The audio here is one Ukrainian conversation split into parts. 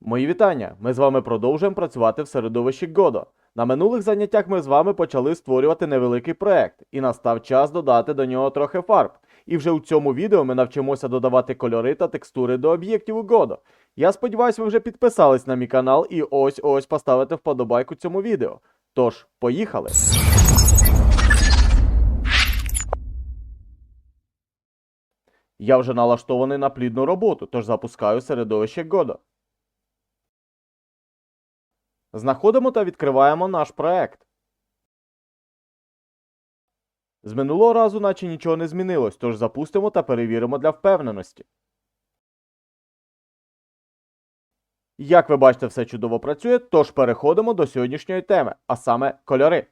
Мої вітання! Ми з вами продовжуємо працювати в середовищі Godot. На минулих заняттях ми з вами почали створювати невеликий проект, і настав час додати до нього трохи фарб. І вже у цьому відео ми навчимося додавати кольори та текстури до об'єктів у Godot. Я сподіваюся, ви вже підписались на мій канал і ось ось поставите вподобайку цьому відео. Тож, поїхали! Я вже налаштований на плідну роботу, тож запускаю середовище Godot. Знаходимо та відкриваємо наш проект. З минулого разу наче нічого не змінилось, тож запустимо та перевіримо для впевненості. Як ви бачите, все чудово працює, тож переходимо до сьогоднішньої теми, а саме кольори.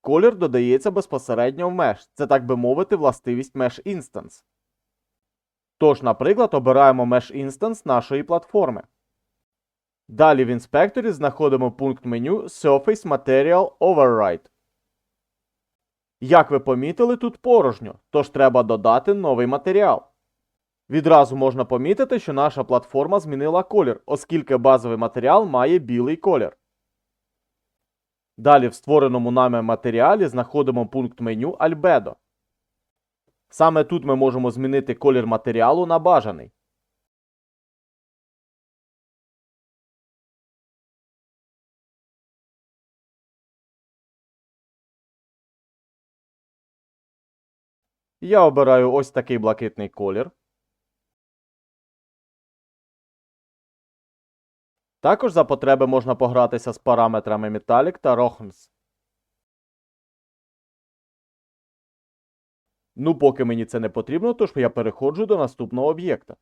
Колір додається безпосередньо в Mesh, це так би мовити, властивість Mesh Instance. Тож, наприклад, обираємо Mesh Instance нашої платформи. Далі в інспекторі знаходимо пункт меню Surface Material Override. Як ви помітили, тут порожньо, тож треба додати новий матеріал. Відразу можна помітити, що наша платформа змінила колір, оскільки базовий матеріал має білий колір. Далі в створеному нами матеріалі знаходимо пункт меню Albedo. Саме тут ми можемо змінити колір матеріалу на бажаний. Я обираю ось такий блакитний колір. Також за потреби можна погратися з параметрами Metallic та Rohns. Ну, поки мені це не потрібно, тож я переходжу до наступного об'єкта.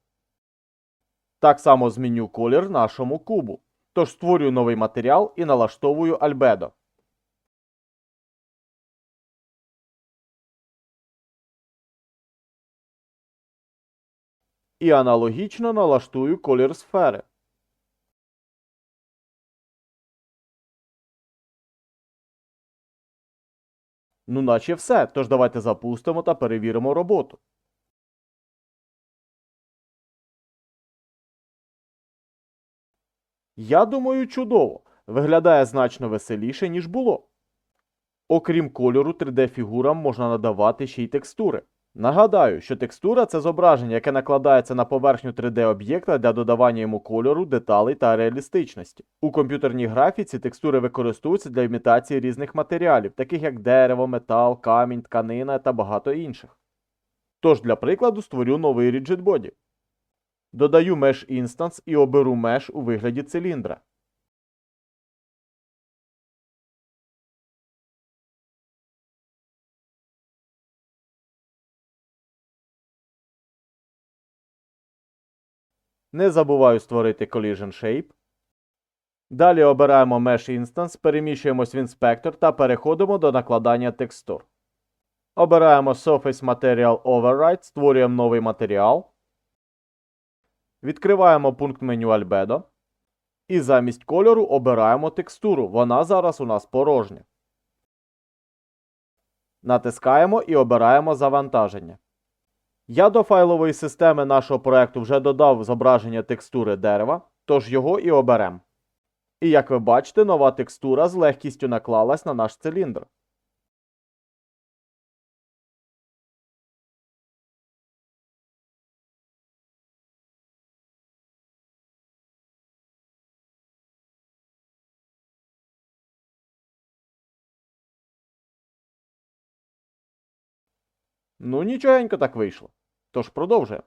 Так само зміню колір нашому кубу. Тож створюю новий матеріал і налаштовую Albedo. І аналогічно налаштую колір сфери. Ну, наче все. Тож давайте запустимо та перевіримо роботу. Я думаю, чудово. Виглядає значно веселіше, ніж було. Окрім кольору, 3D-фігурам можна надавати ще й текстури. Нагадаю, що текстура це зображення, яке накладається на поверхню 3D-об'єкта для додавання йому кольору, деталей та реалістичності. У комп'ютерній графіці текстури використовуються для імітації різних матеріалів, таких як дерево, метал, камінь, тканина та багато інших. Тож, для прикладу, створю новий Rigid Body. Додаю Mesh Instance і оберу Mesh у вигляді циліндра. Не забуваю створити Collision Shape. Далі обираємо Mesh Instance, переміщуємось в інспектор та переходимо до накладання текстур. Обираємо Surface Material Override, створюємо новий матеріал. Відкриваємо пункт меню Albedo. І замість кольору обираємо текстуру. Вона зараз у нас порожня. Натискаємо і обираємо завантаження. Я до файлової системи нашого проекту вже додав зображення текстури дерева, тож його і оберем. І як ви бачите, нова текстура з легкістю наклалась на наш циліндр. Ну, нічогенько так вийшло. Тож продовжуємо.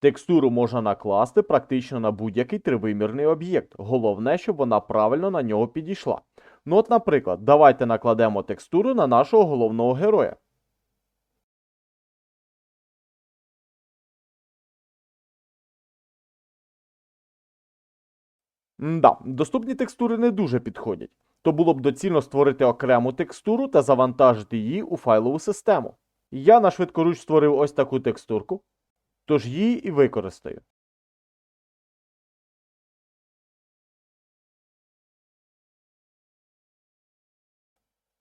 Текстуру можна накласти практично на будь-який тривимірний об'єкт. Головне, щоб вона правильно на нього підійшла. Ну от, наприклад, давайте накладемо текстуру на нашого головного героя. Да, доступні текстури не дуже підходять, то було б доцільно створити окрему текстуру та завантажити її у файлову систему. Я на швидкоруч створив ось таку текстурку, тож її і використаю.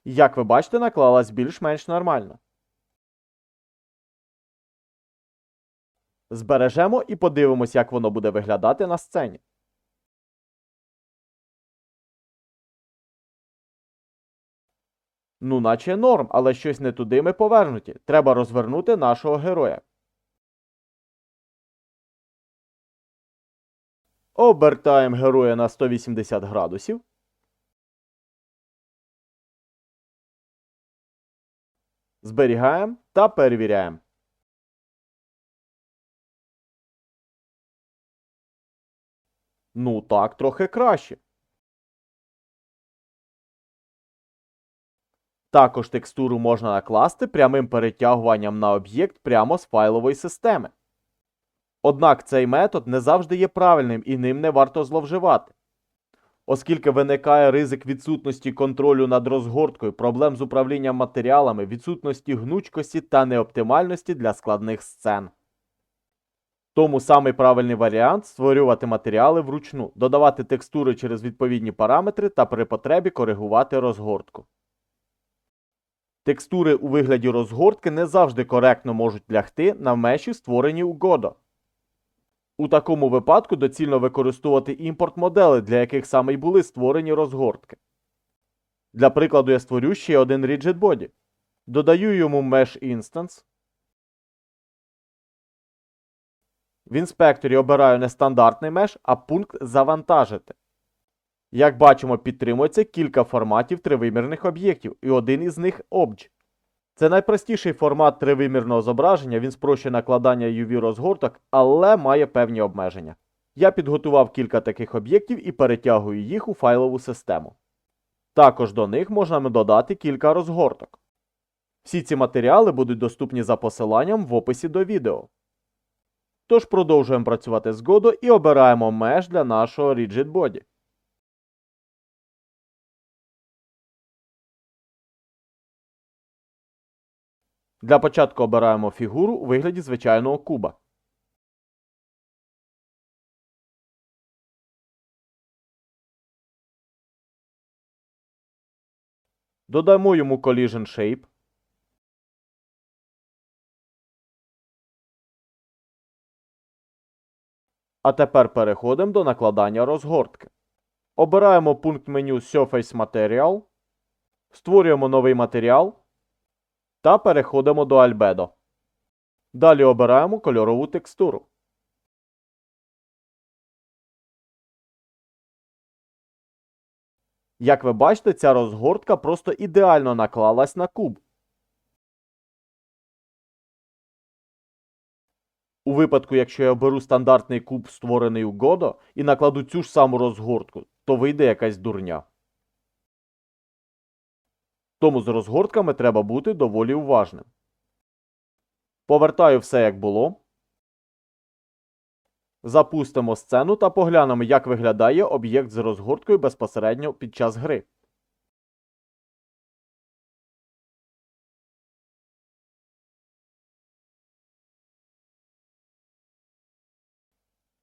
Як ви бачите, наклалась більш-менш нормально. Збережемо і подивимось, як воно буде виглядати на сцені. Ну, наче норм, але щось не туди ми повернуті. Треба розвернути нашого героя. Обертаємо героя на 180 градусів. Зберігаємо та перевіряємо. Ну так, трохи краще. Також текстуру можна накласти прямим перетягуванням на об'єкт прямо з файлової системи. Однак цей метод не завжди є правильним і ним не варто зловживати. Оскільки виникає ризик відсутності контролю над розгорткою, проблем з управлінням матеріалами, відсутності гнучкості та неоптимальності для складних сцен. Тому самий правильний варіант створювати матеріали вручну, додавати текстури через відповідні параметри та при потребі коригувати розгортку. Текстури у вигляді розгортки не завжди коректно можуть лягти на меші, створені у Godot. У такому випадку доцільно використовувати імпорт модели, для яких саме й були створені розгортки. Для прикладу я створю ще один Rigid Body. Додаю йому Mesh Instance. В інспекторі обираю не стандартний меш, а пункт Завантажити. Як бачимо, підтримується кілька форматів тривимірних об'єктів, і один із них Obj. Це найпростіший формат тривимірного зображення, він спрощує накладання UV розгорток, але має певні обмеження. Я підготував кілька таких об'єктів і перетягую їх у файлову систему. Також до них можна додати кілька розгорток. Всі ці матеріали будуть доступні за посиланням в описі до відео. Тож продовжуємо працювати з Godot і обираємо меж для нашого Rigid Body. Для початку обираємо фігуру у вигляді звичайного куба. Додамо йому Collision Shape. А тепер переходимо до накладання розгортки. Обираємо пункт меню Surface Material. Створюємо новий матеріал та переходимо до Albedo. Далі обираємо кольорову текстуру. Як ви бачите, ця розгортка просто ідеально наклалась на куб. У випадку, якщо я оберу стандартний куб, створений у Godot, і накладу цю ж саму розгортку, то вийде якась дурня. Тому з розгортками треба бути доволі уважним. Повертаю все як було. Запустимо сцену та поглянемо, як виглядає об'єкт з розгорткою безпосередньо під час гри.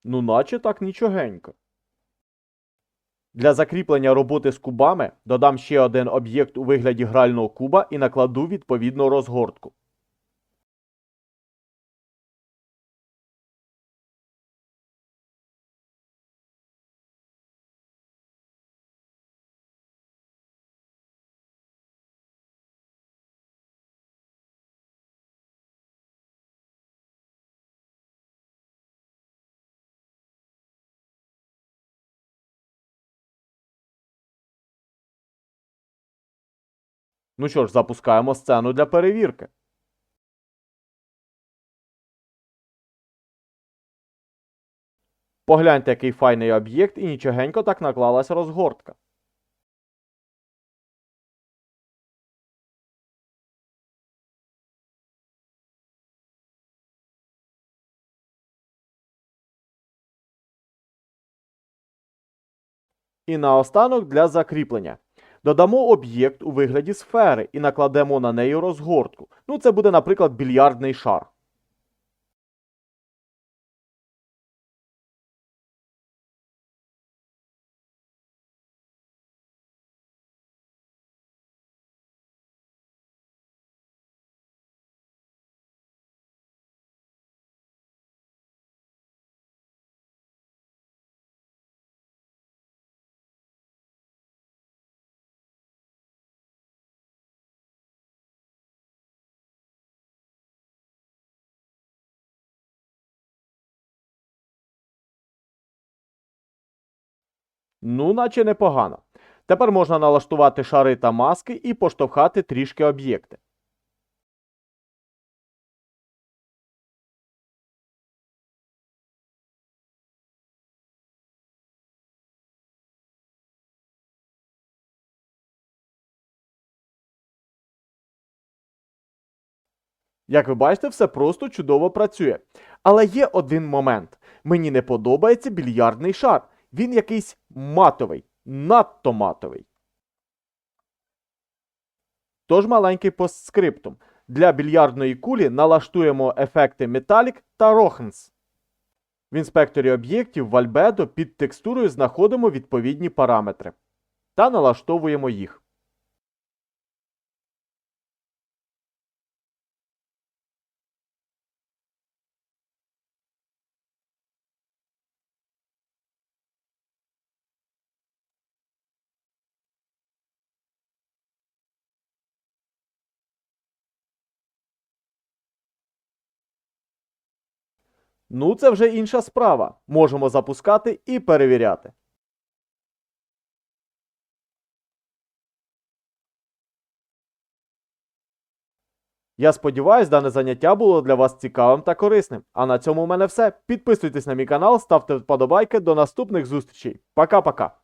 Ну, наче так нічогенько. Для закріплення роботи з кубами додам ще один об'єкт у вигляді грального куба і накладу відповідну розгортку. Ну що ж, запускаємо сцену для перевірки. Погляньте, який файний об'єкт і нічогенько так наклалась розгортка. І наостанок для закріплення. Додамо об'єкт у вигляді сфери і накладемо на неї розгортку. Ну, це буде, наприклад, більярдний шар. Ну, наче непогано. Тепер можна налаштувати шари та маски і поштовхати трішки об'єкти. Як ви бачите, все просто чудово працює. Але є один момент. Мені не подобається більярдний шар. Він якийсь матовий, надто матовий. Тож маленький постскриптум. Для більярдної кулі налаштуємо ефекти Metallic та Rohens. В інспекторі об'єктів в Albedo під текстурою знаходимо відповідні параметри та налаштовуємо їх. Ну, це вже інша справа. Можемо запускати і перевіряти. Я сподіваюся, дане заняття було для вас цікавим та корисним. А на цьому в мене все. Підписуйтесь на мій канал, ставте вподобайки. До наступних зустрічей. Пока-пока.